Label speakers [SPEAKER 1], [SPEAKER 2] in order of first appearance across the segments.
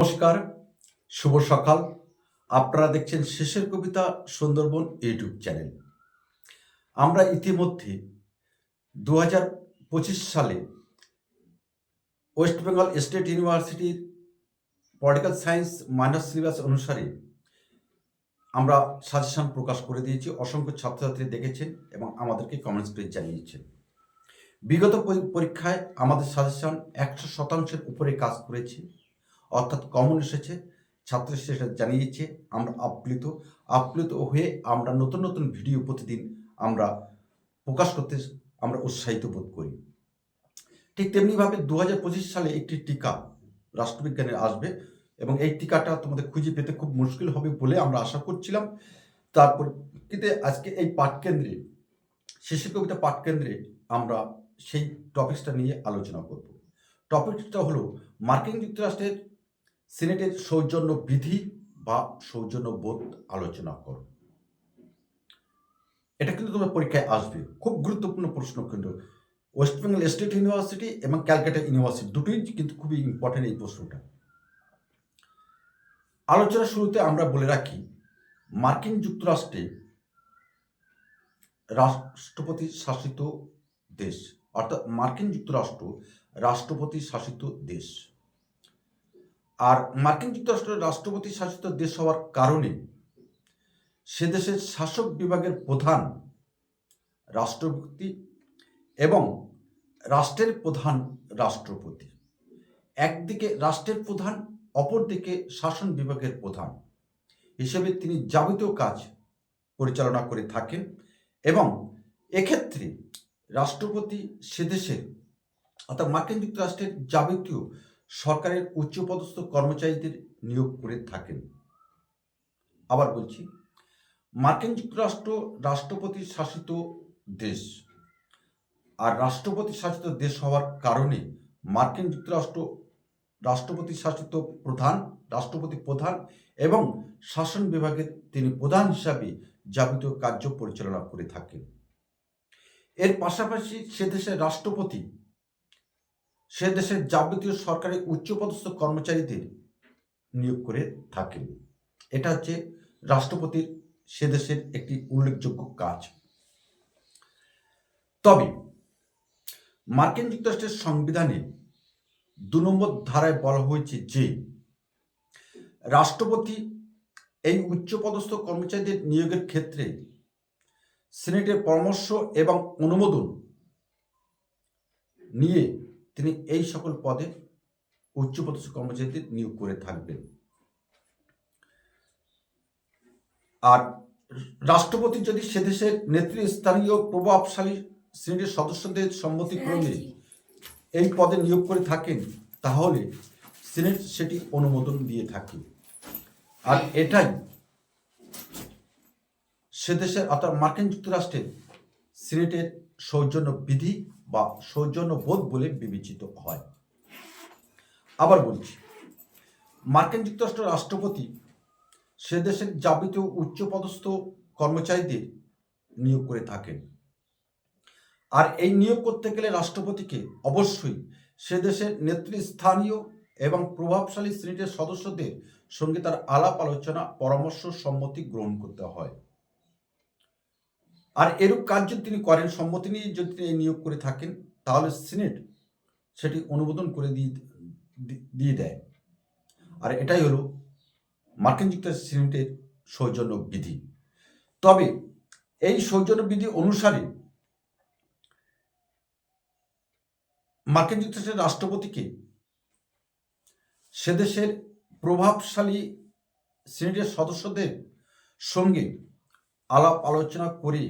[SPEAKER 1] নমস্কার, শুভ সকাল। আপনারা দেখছেন শেষের কবিতা সুন্দরবন ইউটিউব চ্যানেল। আমরা ইতিমধ্যে দু পঁচিশ সালে ওয়েস্ট বেঙ্গল স্টেট ইউনিভার্সিটির পলিটিক্যাল সায়েন্স মাইনর সিলেবাস অনুসারে আমরা সাজেশন প্রকাশ করে দিয়েছি। অসংখ্য ছাত্রছাত্রী দেখেছেন এবং আমাদেরকে কমেন্টস পেজ জানিয়েছেন। বিগত পরীক্ষায় আমাদের সাজেশন একশো শতাংশের উপরে কাজ করেছে। অর্থাৎ কমন এসেছে ছাত্র সেটা জানিয়েছে, আমরা আপ্লুত। আপ্লুত হয়ে আমরা নতুন নতুন ভিডিও প্রতিদিন আমরা প্রকাশ করতে, আমরা উৎসাহিত বোধ করি। ঠিক তেমনিভাবে দু হাজার পঁচিশ সালে একটি টিকা রাষ্ট্রবিজ্ঞানের আসবে এবং এই টিকাটা তোমাদের খুঁজে পেতে খুব মুশকিল হবে বলে আমরা আশা করছিলাম। তারপর কিন্তু আজকে এই পাঠকেন্দ্রে শিশু কবিতা পাঠকেন্দ্রে আমরা সেই টপিকসটা নিয়ে আলোচনা করব। টপিকটা হলো মার্কিন যুক্তরাষ্ট্রের সিনেটের সৌজন্য বিধি বা সৌজন্য বোধ আলোচনা করো। এটা কিন্তু তোমার পরীক্ষায় আসবে। খুব গুরুত্বপূর্ণ প্রশ্ন কিন্তু। ওয়েস্ট বেঙ্গল স্টেট ইউনিভার্সিটি এবং ক্যালকাটা ইউনিভার্সিটি দুটোই কিন্তু খুবই ইম্পর্টেন্ট এই প্রশ্নটা। আলোচনা শুরুতে আমরা বলে রাখি, মার্কিন যুক্তরাষ্ট্রে রাষ্ট্রপতি শাসিত দেশ, অর্থাৎ মার্কিন যুক্তরাষ্ট্র রাষ্ট্রপতি শাসিত দেশ। আর মার্কিন যুক্তরাষ্ট্রের রাষ্ট্রপতি শাসিত দেশ হওয়ার কারণে সে দেশের শাসক বিভাগের প্রধান রাষ্ট্রপতি এবং রাষ্ট্রের প্রধান রাষ্ট্রপতি। একদিকে রাষ্ট্রের প্রধান, অপরদিকে শাসন বিভাগের প্রধান হিসেবে তিনি যাবতীয় কাজ পরিচালনা করে থাকেন এবং এক্ষেত্রে রাষ্ট্রপতি সে দেশের অর্থাৎ মার্কিন যুক্তরাষ্ট্রের যাবতীয় সরকারের উচ্চপদস্থ কর্মচারীদের নিয়োগ করে থাকেন। আবার বলছি, মার্কিন যুক্তরাষ্ট্র রাষ্ট্রপতি শাসিত দেশ। আর রাষ্ট্রপতি শাসিত দেশ হওয়ার কারণে মার্কিন যুক্তরাষ্ট্র রাষ্ট্রপতি শাসিত প্রধান, রাষ্ট্রপতি প্রধান এবং শাসন বিভাগের তিনি প্রধান হিসাবে যাবতীয় কার্য পরিচালনা করে থাকেন। এর পাশাপাশি সে দেশের রাষ্ট্রপতি সে দেশের যাবতীয় সরকারি উচ্চপদস্থ কর্মচারীদের নিয়োগ করে থাকেন। এটা হচ্ছে রাষ্ট্রপতির সে দেশের একটি উল্লেখযোগ্য কাজ। তবে মার্কিন যুক্তরাষ্ট্রের সংবিধানে দু নম্বর ধারায় বলা হয়েছে যে, রাষ্ট্রপতি এই উচ্চপদস্থ কর্মচারীদের নিয়োগের ক্ষেত্রে সিনেটের পরামর্শ এবং অনুমোদন নিয়ে তিনি এই সকল পদে উচ্চপদস্থ কর্মচারীদের নিয়োগ করে থাকবেন। আর রাষ্ট্রপতি যদি সে দেশের নেতৃস্থানীয় প্রভাবশালী শ্রেণির সদস্যদের সম্মতিক্রমে এই পদে নিয়োগ করে থাকেন তাহলে সিনেট সেটি অনুমোদন দিয়ে থাকে। আর এটাই সে দেশের অর্থাৎ মার্কিন যুক্তরাষ্ট্রের সিনেটের সৌজন্য বিধি বা সৌজন্য বোধ বলে বিবেচিত হয়। আবার বলছি, মার্কিন যুক্তরাষ্ট্র রাষ্ট্রপতি সে দেশের যাবতীয় উচ্চপদস্থ কর্মচারীদের নিয়োগ করে থাকেন। আর এই নিয়োগ করতে গেলে রাষ্ট্রপতিকে অবশ্যই সে দেশের নেতৃস্থানীয় এবং প্রভাবশালী শ্রেণির সদস্যদের সঙ্গে তার আলাপ আলোচনা পরামর্শ সম্মতি গ্রহণ করতে হয়। আর এরূপ কাজ যদি তিনি করেন, সম্মতি নিয়ে যদি তিনি নিয়োগ করে থাকেন, তাহলে সিনেট সেটি অনুমোদন করে দিয়ে দিয়ে দেয়। আর এটাই হলো মার্কিন যুক্তরাষ্ট্রের সিনেটের সৌজন্য বিধি তবে এই সৌজন্য বিধি অনুসারে মার্কিন যুক্তরাষ্ট্রের রাষ্ট্রপতিকে সে দেশের প্রভাবশালী সিনেটের সদস্যদের সঙ্গে আলাপ আলোচনা করে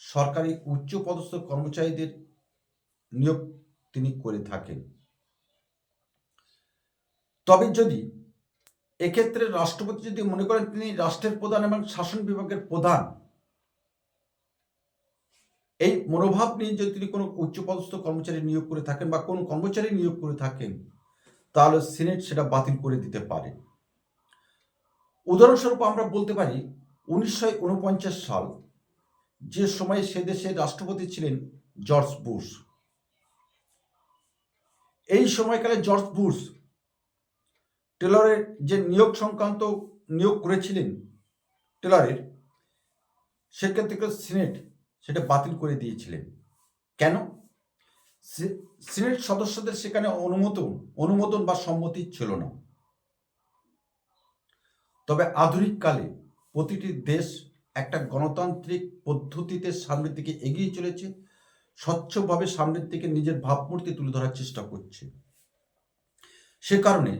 [SPEAKER 1] সরকারি উচ্চপদস্থ কর্মচারীদের নিয়োগ তিনি করে থাকেন। তবে যদি এক্ষেত্রে রাষ্ট্রপতি যদি মনে করেন তিনি রাষ্ট্রের প্রধান এবং শাসন বিভাগের প্রধান, এই মনোভাব নিয়ে যদি তিনি কোনো উচ্চপদস্থ কর্মচারী নিয়োগ করে থাকেন বা কোনো কর্মচারী নিয়োগ করে থাকেন, তাহলে সিনেট সেটা বাতিল করে দিতে পারে। উদাহরণস্বরূপ আমরা বলতে পারি উনিশশো উনপঞ্চাশ সাল যে সময়ে সে দেশের রাষ্ট্রপতি ছিলেন জর্জ বুশ। এই সময়কালে জর্জ বুশ টেলরের যে নিয়োগ সংক্রান্ত নিয়োগ করেছিলেন টেলরের সেক্ষেত্রে সিনেট সেটা বাতিল করে দিয়েছিলেন। কেন? সিনেট সদস্যদের সেখানে অনুমোদন অনুমোদন বা সম্মতি ছিল না। তবে আধুনিক কালে প্রতিটি দেশ একটা গণতান্ত্রিক পদ্ধতিতে সামনের দিকে এগিয়ে চলেছে, স্বচ্ছভাবে সামনের দিকে নিজের ভাবমূর্তি তুলে ধরার চেষ্টা করছে। সে কারণে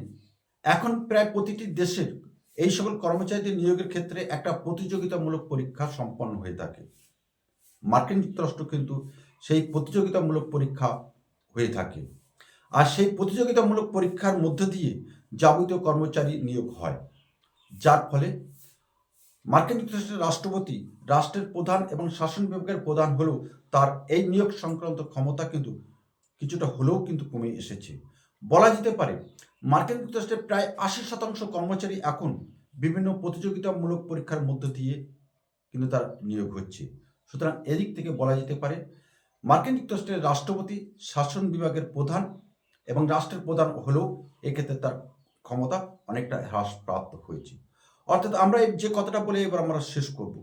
[SPEAKER 1] এখন প্রায় প্রতিটি দেশের এই সকল কর্মচারীদের নিয়োগের ক্ষেত্রে একটা প্রতিযোগিতামূলক পরীক্ষা সম্পন্ন হয়ে থাকে। মার্কিন যুক্তরাষ্ট্র কিন্তু সেই প্রতিযোগিতামূলক পরীক্ষা হয়ে থাকে। আর সেই প্রতিযোগিতামূলক পরীক্ষার মধ্য দিয়ে যাবতীয় কর্মচারী নিয়োগ হয়। যার ফলে মার্কিন যুক্তরাষ্ট্রের রাষ্ট্রপতি, রাষ্ট্রের প্রধান এবং শাসন বিভাগের প্রধান হলেও তার এই নিয়োগ সংক্রান্ত ক্ষমতা কিন্তু কিছুটা হলেও কিন্তু কমে এসেছে। বলা যেতে পারে, মার্কিন যুক্তরাষ্ট্রের প্রায় আশি শতাংশ কর্মচারী এখন বিভিন্ন প্রতিযোগিতামূলক পরীক্ষার মধ্য দিয়ে কিন্তু তার নিয়োগ হচ্ছে। সুতরাং এদিক থেকে বলা যেতে পারে, মার্কিন যুক্তরাষ্ট্রের রাষ্ট্রপতি, শাসন বিভাগের প্রধান এবং রাষ্ট্রের প্রধান হলেও এক্ষেত্রে তার ক্ষমতা অনেকটা হ্রাসপ্রাপ্ত হয়েছে। অর্থাৎ আমরা যে কথাটা বলে এবার আমরা শেষ করব।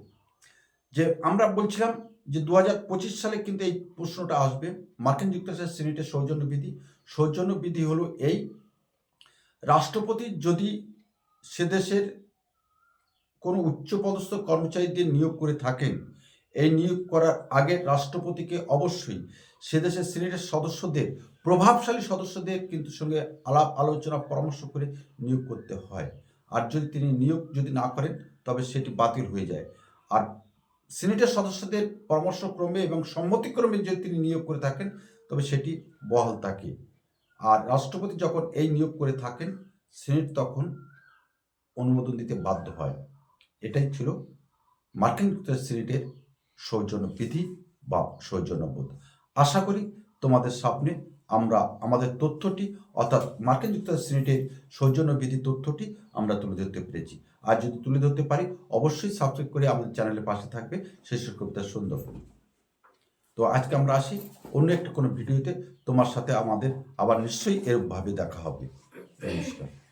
[SPEAKER 1] যে আমরা বলছিলাম যে দু হাজার পঁচিশ সালে কিন্তু এই প্রশ্নটা আসবে, মার্কিন যুক্তরাষ্ট্রের সিনেটের সৌজন্য বিধি সৌজন্য বিধি হলো এই, রাষ্ট্রপতি যদি সে দেশের কোনো উচ্চপদস্থ কর্মচারীদের নিয়োগ করে থাকেন, এই নিয়োগ করার আগে রাষ্ট্রপতিকে অবশ্যই সে দেশের সিনেটের সদস্যদের, প্রভাবশালী সদস্যদের কিন্তু সঙ্গে আলাপ আলোচনা পরামর্শ করে নিয়োগ করতে হয়। আর যদি তিনি নিয়োগ যদি না করেন, তবে সেটি বাতিল হয়ে যায়। আর সিনেটের সদস্যদের পরামর্শক্রমে এবং সম্মতিক্রমে যদি তিনি নিয়োগ করে থাকেন, তবে সেটি বহাল থাকে। আর রাষ্ট্রপতি যখন এই নিয়োগ করে থাকেন, সিনেট তখন অনুমোদন দিতে বাধ্য হয়। এটাই ছিল মার্কিন সিনেটের সৌজন্য বিধি বা সৌজন্যবোধ। আশা করি তোমাদের সামনে আমরা আমাদের তথ্যটি, অর্থাৎ মার্কিন যুক্তরাষ্ট্র সিনেটের সৌজন্যবিধি তথ্যটি আমরা তুলে ধরতে পেরেছি। আর যদি তুলে ধরতে পারি, অবশ্যই সাবস্ক্রাইব করে আমাদের চ্যানেলের পাশে থাকবে শেষের কবিতা সুন্দর তো আজকে আমরা আসি অন্য একটা কোনো ভিডিওতে। তোমার সাথে আমাদের আবার নিশ্চয়ই এরকমভাবে দেখা হবে। নমস্কার।